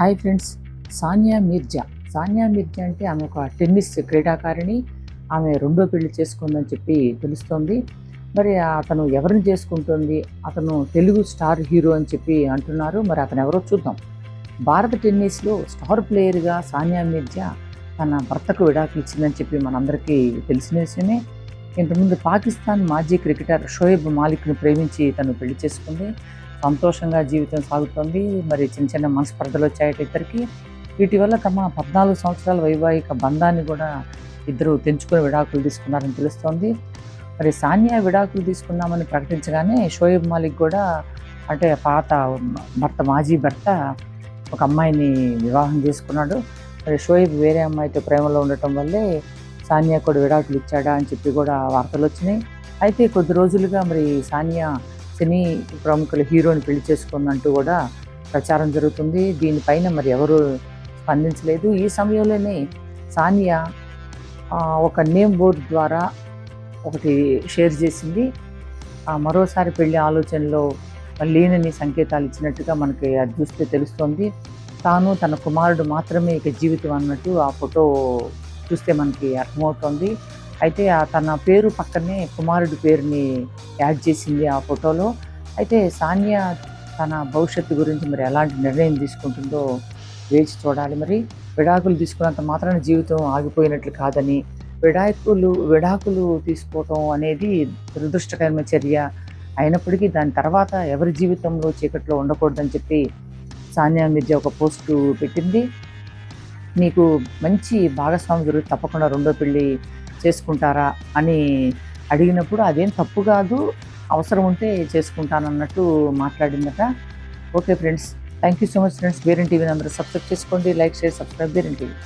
Hi friends Sania Mirza. Sania Mirza అంటే ఆమె ఒక టెన్నిస్ క్రీడాకారిణి. ఆమె రెండో పెళ్ళి చేసుకుందని చెప్పి తెలుస్తోంది. మరి అతను ఎవరిని చేసుకుంటుంది? అతను తెలుగు స్టార్ హీరో అని చెప్పి అంటున్నారు. మరి అతను ఎవరో చూద్దాం. భారత టెన్నిస్లో స్టార్ ప్లేయర్గా సానియా మీర్జా తన భర్తకు విడాకులు ఇచ్చిందని చెప్పి మనందరికీ తెలిసిన విషయమే. ఇంతకుముందు పాకిస్తాన్ మాజీ క్రికెటర్ షోయబ్ మాలిక్ను ప్రేమించి తను పెళ్ళి చేసుకుంది. సంతోషంగా జీవితం సాగుతోంది. మరి చిన్న చిన్న మనస్పర్ధలు వచ్చాయట ఇద్దరికి. వీటి వల్ల తమ పద్నాలుగు సంవత్సరాల వైవాహిక బంధాన్ని కూడా ఇద్దరు తెంచుకొని విడాకులు తీసుకున్నారని తెలుస్తోంది. మరి సానియా విడాకులు తీసుకున్నామని ప్రకటించగానే షోయబ్ మాలిక్ కూడా అంటే పాత భర్త మాజీ భర్త ఒక అమ్మాయిని వివాహం చేసుకున్నాడు. మరి షోయబ్ వేరే అమ్మాయితో ప్రేమలో ఉండటం వల్లే సానియా కూడా విడాకులు ఇచ్చాడా అని చెప్పి కూడా వార్తలు వచ్చినాయి. అయితే కొద్ది రోజులుగా మరి సానియా సినీ ప్రముఖుల హీరోని పెళ్ళి చేసుకుందంటూ కూడా ప్రచారం జరుగుతుంది. దీనిపైన మరి ఎవరు స్పందించలేదు. ఈ సమయంలోనే సానియా ఒక నేమ్ బోర్డు ద్వారా ఒకటి షేర్ చేసింది. ఆ, మరోసారి పెళ్ళి ఆలోచనలో లేనని సంకేతాలు ఇచ్చినట్టుగా మనకి అది చూస్తే తెలుస్తోంది. తాను తన కుమారుడు మాత్రమే ఇక జీవితం అన్నట్టు ఆ ఫోటో చూస్తే మనకి అర్థమవుతోంది. అయితే ఆ తన పేరు పక్కనే కుమారుడి పేరుని యాడ్ చేసింది ఆ ఫోటోలో. అయితే సానియా తన భవిష్యత్తు గురించి మరి ఎలాంటి నిర్ణయం తీసుకుంటుందో వేచి చూడాలి మరి. విడాకులు తీసుకున్నంత మాత్రాన జీవితం ఆగిపోయినట్లు కాదని విడాకులు విడాకులు తీసుకోవటం అనేది దురదృష్టకరమైన చర్య అయినప్పటికీ దాని తర్వాత ఎవరి జీవితంలో చీకట్లో ఉండకూడదని చెప్పి సానియా మిర్జా ఒక పోస్టు పెట్టింది. మీకు మంచి భాగస్వామి గురించి తప్పకుండా రెండో పెళ్ళి చేసుకుంటారా అని అడిగినప్పుడు అదేం తప్పు కాదు అవసరం ఉంటే చేసుకుంటానన్నట్టు మాట్లాడిందట. Okay friends thank you so much friends బేరెన్ టీవీని అందరూ సబ్స్క్రైబ్ చేసుకోండి లైక్ షేర్ సబ్స్క్రైబ్ బేరెన్ టీవీ.